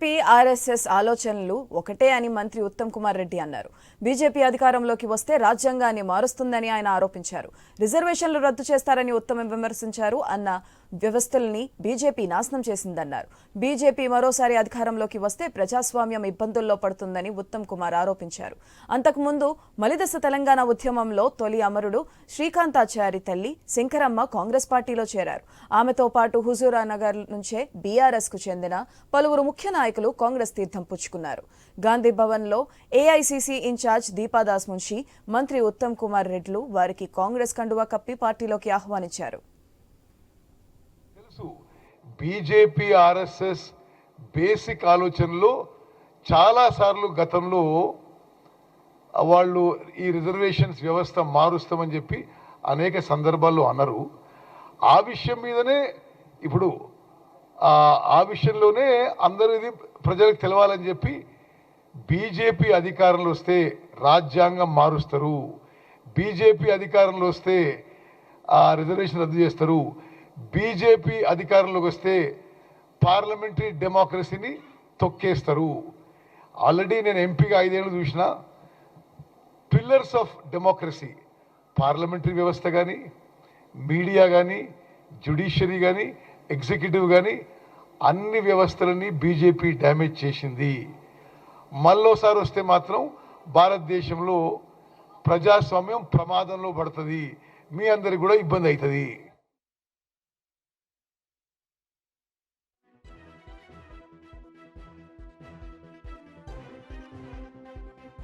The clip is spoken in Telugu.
బీజేపీ ఆర్ఎస్ఎస్ ఆలోచనలు ఒకటే అని మంత్రి ఉత్తమ్ కుమార్ రెడ్డి అన్నారు. బీజేపీ అధికారంలోకి వస్తే రాజ్యాంగాన్ని మారుస్తుందని ఆయన ఆరోపించారు. రిజర్వేషన్లు రద్దు చేస్తారని ఉత్తమ్ విమర్శించారు అన్న వ్యవస్థల్ని బీజేపీ నాశనం చేసిందన్నారు. బీజేపీ మరోసారి అధికారంలోకి వస్తే ప్రజాస్వామ్యం ఇబ్బందుల్లో పడుతుందని ఉత్తమ్ కుమార్ ఆరోపించారు. అంతకుముందు మలిదశ తెలంగాణ ఉద్యమంలో తొలి అమరుడు శ్రీకాంతాచారి తల్లి శంకరమ్మ కాంగ్రెస్ పార్టీలో చేరారు. ఆమెతో పాటు హుజూరానగర్ నుంచే బీఆర్ఎస్కు చెందిన పలువురు ముఖ్య నాయకులు కాంగ్రెస్ తీర్థం పుచ్చుకున్నారు. గాంధీ భవన్లో ఏఐసీసీ ఇన్ఛార్జ్ దీపాదాస్ మున్షి మంత్రి ఉత్తమ్ కుమార్ రెడ్లు వారికి కాంగ్రెస్ కండువా కప్పి పార్టీలోకి ఆహ్వానించారు. బీజేపీ ఆర్ఎస్ఎస్ బేసిక్ ఆలోచనలో చాలాసార్లు గతంలో వాళ్ళు ఈ రిజర్వేషన్స్ వ్యవస్థ మారుస్తామని చెప్పి అనేక సందర్భాల్లో అన్నారు ఆ విషయం మీదనే ఇప్పుడు ఆ విషయంలోనే అందరూ ఇది ప్రజలకు తెలవాలని చెప్పి బీజేపీ అధికారంలో వస్తే రాజ్యాంగం మారుస్తారు. బీజేపీ అధికారంలో వస్తే ఆ రిజర్వేషన్ రద్దు చేస్తారు. బీజేపీ అధికారంలోకి వస్తే పార్లమెంటరీ డెమోక్రసీని తొక్కేస్తారు. ఆల్రెడీ నేను ఎంపీగా ఐదేళ్ళు చూసిన పిల్లర్స్ ఆఫ్ డెమోక్రసీ పార్లమెంటరీ వ్యవస్థ కానీ మీడియా కానీ జ్యుడిషియరీ కానీ ఎగ్జిక్యూటివ్ కానీ అన్ని వ్యవస్థలని బీజేపీ డ్యామేజ్ చేసింది. మళ్ళోసారి వస్తే మాత్రం భారతదేశంలో ప్రజాస్వామ్యం ప్రమాదంలో పడుతుంది. మీ అందరికి కూడా ఇబ్బంది అవుతుంది.